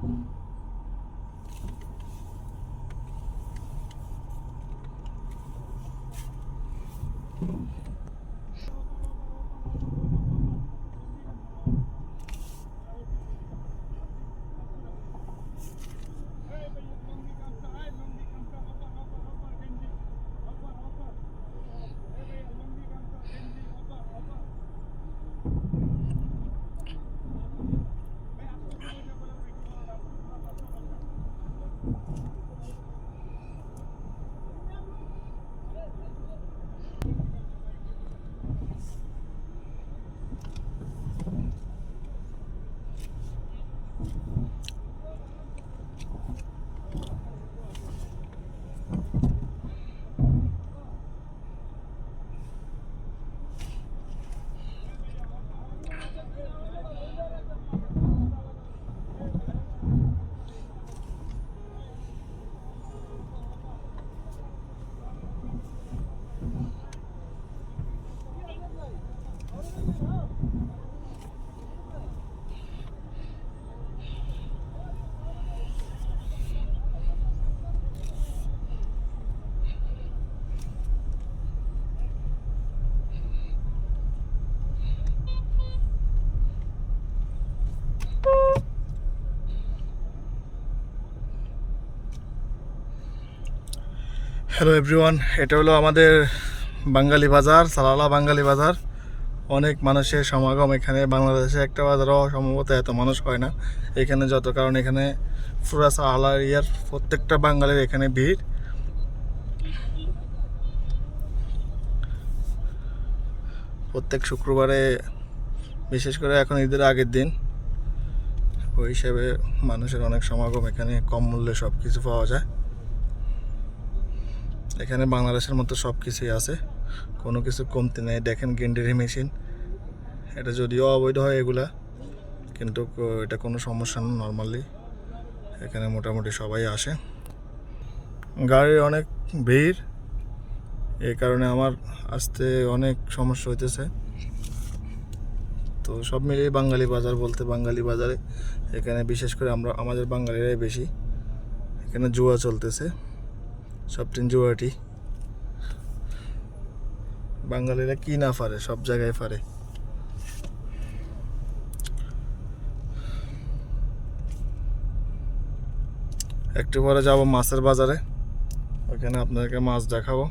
Thank you. Hello everyone এটা হলো আমাদের বাঙালি বাজার, সালালা বাঙালি বাজার। অনেক মানুষের সমাগম এখানে। বাংলাদেশে একটা বাজারও সম্ভবত এত মানুষ হয় না। এখানে যত কারণ, এখানে পুরা সালালা এরিয়ার প্রত্যেকটা বাঙালির এখানে ভিড়। প্রত্যেক শুক্রবারে, বিশেষ করে এখন ঈদের আগের দিন, ওই হিসেবে মানুষের অনেক সমাগম এখানে। কম মূল্যে সব কিছু পাওয়া যায়। এখানে বাংলাদেশের মতো সব কিছুই আছে। কোনো কিছু কমতি নেই। দেখেন গেন্ডেরি মেশিন। এটা যদিও অবৈধ হয় এগুলা, কিন্তু এটা কোনো সমস্যা না নর্মালি এখানে মোটামুটি সবাই আসে। গাড়ির অনেক ভিড়। এই কারণে আমার আসতে অনেক সমস্যা হইতেছে। তো সব মিলিয়ে বাঙালি বাজার বলতে বাঙালি বাজারে, এখানে বিশেষ করে আমরা, আমাদের বাঙালিরাই বেশি। এখানে জুয়া চলতেছে। সবটিন জুয়াটি বাঙালিরা কি না পারে, সব জায়গায় পারে। একটু পরে যাব মাছের বাজারে। ওখানে আপনাদেরকে মাছ দেখাবো।